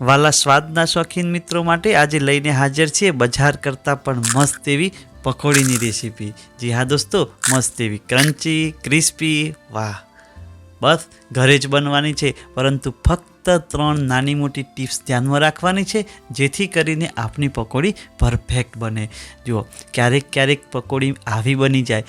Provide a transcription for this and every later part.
વાલા સ્વાદના શોખીન મિત્રો માટે આજે લઈને હાજર છીએ બજાર કરતાં પણ મસ્ત એવી પકોડીની રેસીપી. જી હા દોસ્તો, મસ્ત એવી ક્રન્ચી, ક્રિસ્પી, વાહ. બસ, ઘરે જ બનવાની છે, પરંતુ ફક્ત ત્રણ નાની મોટી ટિપ્સ ધ્યાનમાં રાખવાની છે, જેથી કરીને આપની પકોડી પરફેક્ટ બને. જુઓ, ક્યારેક ક્યારેક પકોડી આવી બની જાય.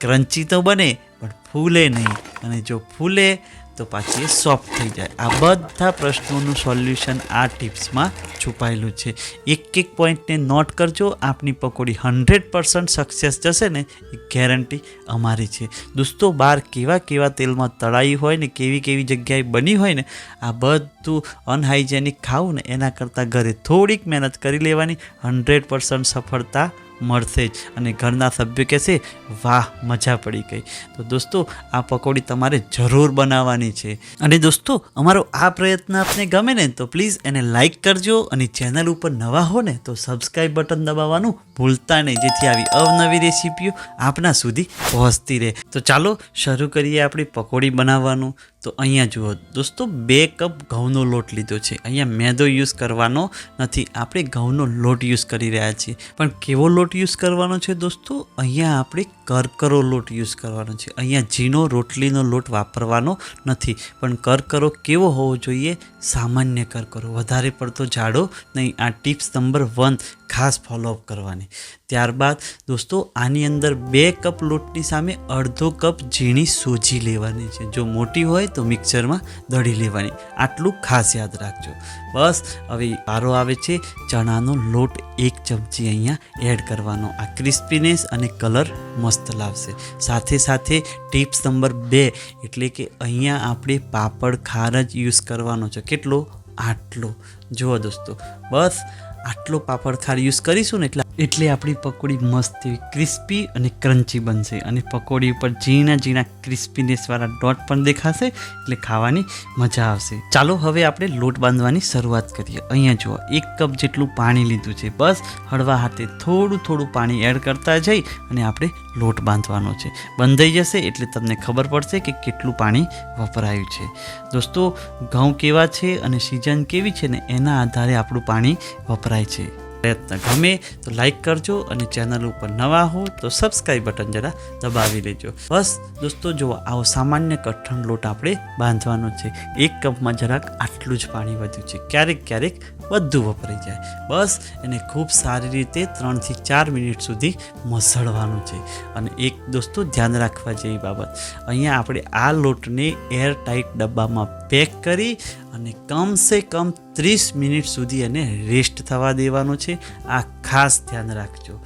ક્રન્ચી તો બને, પણ ફૂલે નહીં. અને જો ફૂલે તો પાછી એ સોફ્ટ થઈ જાય. આ બધા પ્રશ્નોનું સોલ્યુશન આ ટિપ્સમાં છુપાયેલું છે. એક એક પોઈન્ટને નોટ કરજો. આપની પકોડી હંડ્રેડ પર્સન્ટ સક્સેસ જશે ને એ ગેરંટી અમારી છે. દોસ્તો બહાર કેવા કેવા તેલમાં તળાઈ હોય ને કેવી કેવી જગ્યાએ બની હોય ને, આ બધું અનહાઇજેનિક ખાવું ને એના કરતાં ઘરે થોડીક મહેનત કરી લેવાની. હંડ્રેડ પર્સન્ટ સફળતા મળશે જ. અને ઘરના સભ્ય કહેશે, વાહ, મજા પડી ગઈ. તો દોસ્તો, આ પકોડી તમારે જરૂર બનાવવાની છે. અને દોસ્તો, અમારો આ પ્રયત્ન આપને ગમે ને, તો પ્લીઝ એને લાઈક કરજો અને ચેનલ ઉપર નવા હો ને, તો સબસ્ક્રાઈબ બટન દબાવવાનું ભૂલતા નહીં, જેથી આવી અવનવી રેસીપીઓ આપના સુધી પહોંચતી રહે. તો ચાલો, શરૂ કરીએ આપણી પકોડી બનાવવાનું. તો અહીંયા જુઓ, દોસ્તો બે કપ ઘઉંનો લોટ લીધો છે. અહીંયા મેદો યુઝ કરવાનો નથી, આપણે ઘઉંનો લોટ યુઝ કરી રહ્યા છીએ. પણ કેવો લોટ યુઝ કરવાનો છે દોસ્તો? અહીંયા આપણે કરકરો લોટ યુઝ કરવાનો છે. અહીંયા ઝીણો રોટલીનો લોટ વાપરવાનો નથી. પણ કરકરો કેવો હોવો જોઈએ? સામાન્ય કરકરો. વધારે પડતો જાડો નહીં. આ ટિપ્સ નંબર વન ખાસ ફોલોઅપ કરવાની. ત્યારબાદ, દોસ્તો, આની અંદર બે કપ લોટની સામે અડધો કપ ઝીણી સોજી લેવાની છે. જો મોટી હોય તો મિક્સરમાં દળી લેવાની. આટલું ખાસ યાદ રાખજો. બસ, હવે પારો આવે છે. ચણાનો લોટ એક ચમચી અહીંયા એડ કરવાનો. આ ક્રિસ્પીનેસ અને કલર મસ્ત લાવશે. સાથે સાથે ટિપ્સ નંબર બે, એટલે કે અહીંયા આપણે પાપડ ખાર જ યુઝ કરવાનો છે. કેટલો? આટલો. જુઓ દોસ્તો. બસ, આટલો પાપડ ખાર યુઝ કરીશું ને એટલે એટલે આપણી પકોડી મસ્ત એવી ક્રિસ્પી અને ક્રન્ચી બનશે. અને પકોડી ઉપર ઝીણા ઝીણા ક્રિસ્પીનેસવાળા ડોટ પણ દેખાશે, એટલે ખાવાની મજા આવશે. ચાલો હવે આપણે લોટ બાંધવાની શરૂઆત કરીએ. અહીંયા જુઓ, એક કપ જેટલું પાણી લીધું છે. બસ, હળવા હાથે થોડું થોડું પાણી એડ કરતા જઈ અને આપણે લોટ બાંધવાનો છે. બંધાઈ જશે એટલે તમને ખબર પડશે કે કેટલું પાણી વપરાયું છે. દોસ્તો, ઘઉં કેવા છે અને સિઝન કેવી છે ને એના આધારે આપણું પાણી વપરાય છે. પ્રયત્ન ગમે તો લાઈક કરજો અને ચેનલ ઉપર નવા હો તો સબસ્ક્રાઈબ બટન જરા દબાવી લેજો. બસ દોસ્તો જો આવો સામાન્ય કઠણ લોટ આપણે બાંધવાનો છે, એક કપમાં જરાક આટલું જ પાણી વધ્યું છે, ક્યારેક ક્યારેક બધું વપરાઈ જાય. બસ એને ખૂબ સારી રીતે ત્રણથી ચાર મિનિટ સુધી મસળવાનું છે. અને એક દોસ્તો ધ્યાન રાખવા જેવી બાબત, અહીંયા આપણે આ લોટને એર ટાઈટ ડબ્બામાં પેક કરી અને કમસે કમ ત્રીસ મિનિટ સુધી એને રેસ્ટ થવા દેવાનો છે. આ ખાસ ધ્યાન રાખજો.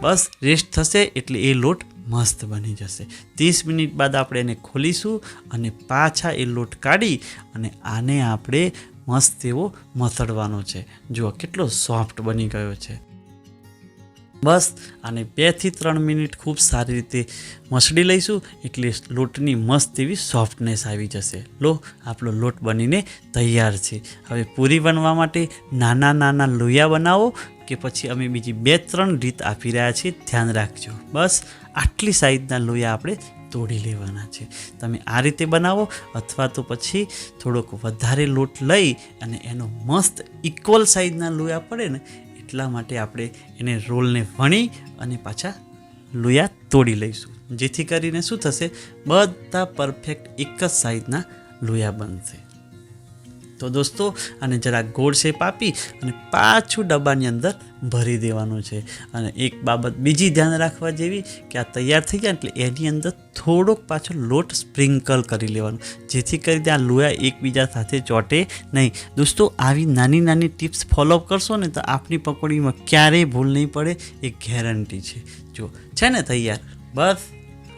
બસ રેસ્ટ થશે એટલે એ લોટ મસ્ત બની જશે. ત્રીસ મિનિટ બાદ આપણે એને ખોલીશું અને પાછા એ લોટ કાઢી અને આને આપણે મસ્ત એવો મસળવાનો છે. જુઓ કેટલો સોફ્ટ બની ગયો છે. બસ અને બેથી ત્રણ મિનિટ ખૂબ સારી રીતે મસળી લઈશું એટલે લોટની મસ્ત એવી સોફ્ટનેસ આવી જશે. લો, આપણો લોટ બનીને તૈયાર છે. હવે પૂરી બનવા માટે નાના નાના લોયા બનાવો કે પછી અમે બીજી બે ત્રણ રીત આપી રહ્યા છીએ. ધ્યાન રાખજો. બસ, આટલી સાઈઝના લોયા આપણે તોડી લેવાના છે. તમે આ રીતે બનાવો અથવા તો પછી થોડોક વધારે લોટ લઈ અને એનો મસ્ત ઇક્વલ સાઈઝના લોયા પડે ને એટલા માટે આપણે એને રોલને વણી અને પાછા લોયા તોડી લઈશું. જેથી કરીને શું થશે? બધા પરફેક્ટ એક જ સાઈઝના લોયા બનશે. તો દોસ્તો આને જરા ગોળ શેપ આપી અને પાછું ડબ્બાની અંદર ભરી દેવાનું છે. અને એક બાબત બીજી ધ્યાન રાખવા જેવી કે આ તૈયાર થઈ જાય એટલે એની અંદર થોડોક પાછો લોટ સ્પ્રિંકલ કરી લેવાનો. જેથી કરીને આ લોયા એકબીજા સાથે ચોટે નહીં. દોસ્તો, આવી નાની નાની ટિપ્સ ફોલોઅપ કરશો ને તો આપની પકોડીમાં ક્યારેય ભૂલ નહીં પડે. એ ગેરંટી છે. જો, છે ને તૈયાર? બસ.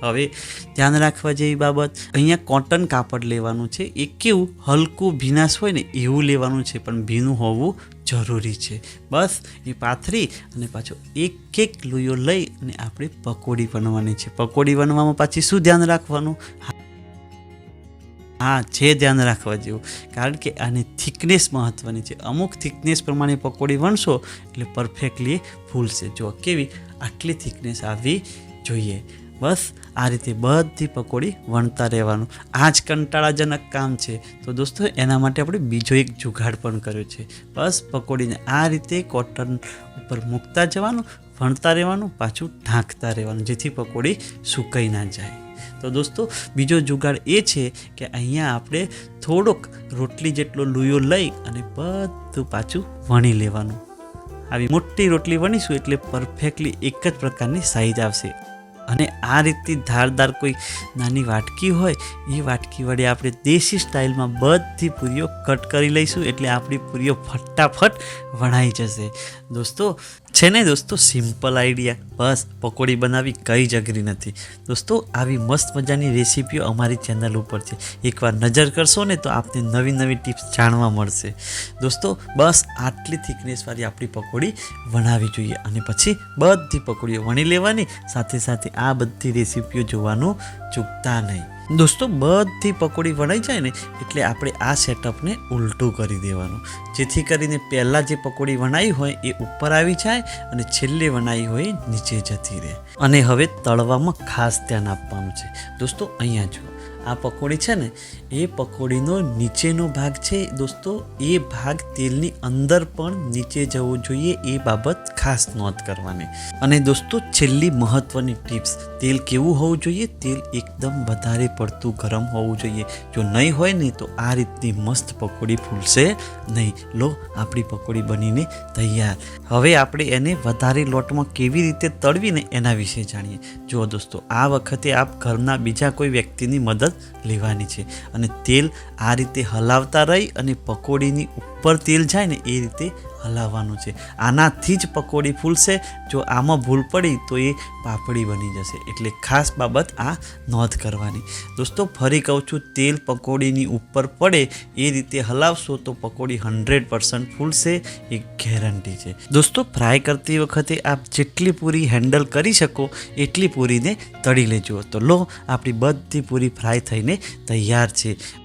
હવે ધ્યાન રાખવા જેવી બાબત, અહીંયા કોટન કાપડ લેવાનું છે. એ કેવું? હલકું, ભીનાશ હોય ને એવું લેવાનું છે, પણ ભીનું હોવું જરૂરી છે. બસ, એ પાથરી અને પાછો એક એક લુયો લઈ અને આપણે પકોડી બનવાની છે. પકોડી બનવામાં પાછી શું ધ્યાન રાખવાનું? હા, છે ધ્યાન રાખવા જેવું. કારણ કે આની થિકનેસ મહત્ત્વની છે. અમુક થિકનેસ પ્રમાણે પકોડી વણશો, એટલે પરફેક્ટલી ફૂલશે. જો કેવી? આટલી થિકનેસ આવવી જોઈએ. બસ આ રીતે બધી પકોડી વણતા રહેવાનું. આ જ કંટાળાજનક કામ છે. તો દોસ્તો, એના માટે આપણે બીજો એક જુગાડ પણ કર્યો છે. બસ પકોડીને આ રીતે કોટન ઉપર મૂકતા જવાનું, વણતા રહેવાનું, પાછું ઢાંકતા રહેવાનું, જેથી પકોડી સુકાઈ ના જાય. તો દોસ્તો, બીજો જુગાડ એ છે કે અહીંયા આપણે થોડોક રોટલી જેટલો લુયો લઈ અને બધું પાછું વણી લેવાનું. આવી મોટી રોટલી વણીશું એટલે પરફેક્ટલી એક જ પ્રકારની સાઈઝ આવશે. અને આ રીતની ધારદાર કોઈ નાની વાટકી હોય, એ વાટકી વડે આપણે દેશી સ્ટાઇલમાં બધી પૂરીઓ કટ કરી લઈશું એટલે આપણી પૂરીઓ ફટાફટ વણાઈ જશે. દોસ્તો છે ને દોસ્તો સિમ્પલ આઈડિયા બસ, પકોડી બનાવવી કંઈ જ અઘરી નથી. દોસ્તો, આવી મસ્ત મજાની રેસીપીઓ અમારી ચેનલ ઉપર છે. એકવાર નજર કરશો ને તો આપને નવી નવી ટિપ્સ જાણવા મળશે. દોસ્તો, બસ આટલી થિકનેસવાળી આપણી પકોડી વણાવી જોઈએ અને પછી બધી પકોડીઓ વણી લેવાની. સાથે સાથે આ બધી રેસીપીઓ જોવાનું ચૂકતા નહીં. દોસ્તો, બધી પકોડી વણાઈ જાય ને, એટલે આપણે આ સેટઅપને ઉલટું કરી દેવાનું. જેથી કરીને પહેલાં જે પકોડી વણાઈ હોય એ ઉપર આવી જાય અને છેલ્લે વણાઈ હોય નીચે જતી રહે. અને હવે તળવામાં ખાસ ધ્યાન આપવાનું છે. દોસ્તો, અહીંયા જુઓ આ પકોડી છે ને, એ પકોડીનો નીચેનો ભાગ છે દોસ્તો, એ ભાગ તેલની અંદર પણ નીચે જવો જોઈએ એ બાબત ખાસ નોંધ કરવાની. અને દોસ્તો, છેલ્લી મહત્વની ટિપ્સ, તેલ કેવું હોવું જોઈએ? તેલ એકદમ વધારે પડતું ગરમ હોવું જોઈએ. જો નહીં હોય ને, તો આ રીતની મસ્ત પકોડી ફૂલશે નહીં. લો, આપણી પકોડી બનીને તૈયાર. હવે આપણે એને વધારે લોટમાં કેવી રીતે તળવીને એના વિશે જાણીએ. જુઓ દોસ્તો, આ વખતે આપ ઘરના બીજા કોઈ વ્યક્તિની મદદ લેવાની છે. અને તેલ આ રીતે હલાવતા રહી અને પકોડીની ઉપર તેલ જાય ને એ રીતે હલાવવાનું છે. આનાથી જ પકોડી ફૂલશે. જો આમાં ભૂલ પડી તો એ પાપડી બની જશે. એટલે ખાસ બાબત આ નોંધ કરવાની. દોસ્તો, ફરી કહું છું, તેલ પકોડીની ઉપર પડે એ રીતે હલાવશો તો પકોડી હંડ્રેડ પર્સન્ટ ફૂલશે. એ ગેરંટી છે. દોસ્તો, ફ્રાય કરતી વખતે આપ જેટલી પૂરી હેન્ડલ કરી શકો, એટલી પૂરીને તળી લેજો. તો લો, આપણી બધી પૂરી ફ્રાય થઈને તૈયાર છે.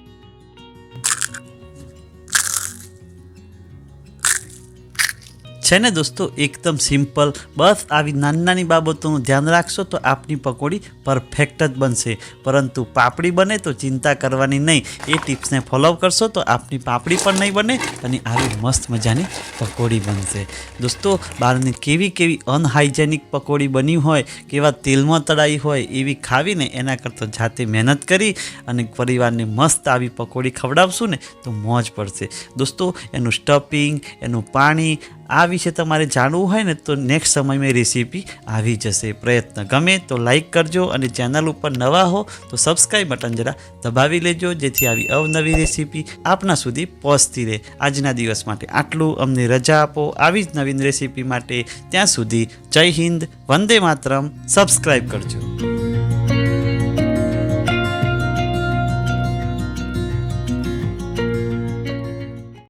છે ને દોસ્તો, એકદમ સિમ્પલ બસ આવી નાની નાની બાબતોનું ધ્યાન રાખશો તો આપની પકોડી પરફેક્ટ જ બનશે. પરંતુ પાપડી બને તો ચિંતા કરવાની નહીં. એ ટિપ્સને ફોલો કરશો તો આપની પાપડી પણ નહીં બને અને આવી મસ્ત મજાની પકોડી બનશે. દોસ્તો, બહારની કેવી કેવી અનહાઇજેનિક પકોડી બની હોય, કેવા તેલમાં તળાઈ હોય એવી ખાવીને એના કરતાં જાતે મહેનત કરી અને પરિવારને મસ્ત આવી પકોડી ખવડાવશું ને તો મોજ પડશે. દોસ્તો, એનું સ્ટફિંગ એનું પાણી આ વિશે તમારે જાણવું હોય ને તો નેક્સ્ટ સમયમાં રેસીપી આવી જશે. પ્રયત્ન ગમે તો લાઇક કરજો અને ચેનલ ઉપર નવા હો તો સબસ્ક્રાઈબ બટન જરા દબાવી લેજો, જેથી આવી અવનવી રેસીપી આપના સુધી પહોંચતી રહે. આજના દિવસ માટે આટલું. અમને રજા આપો. આવી જ નવીન રેસીપી માટે ત્યાં સુધી જય હિન્દ, વંદે માતરમ. સબસ્ક્રાઈબ કરજો.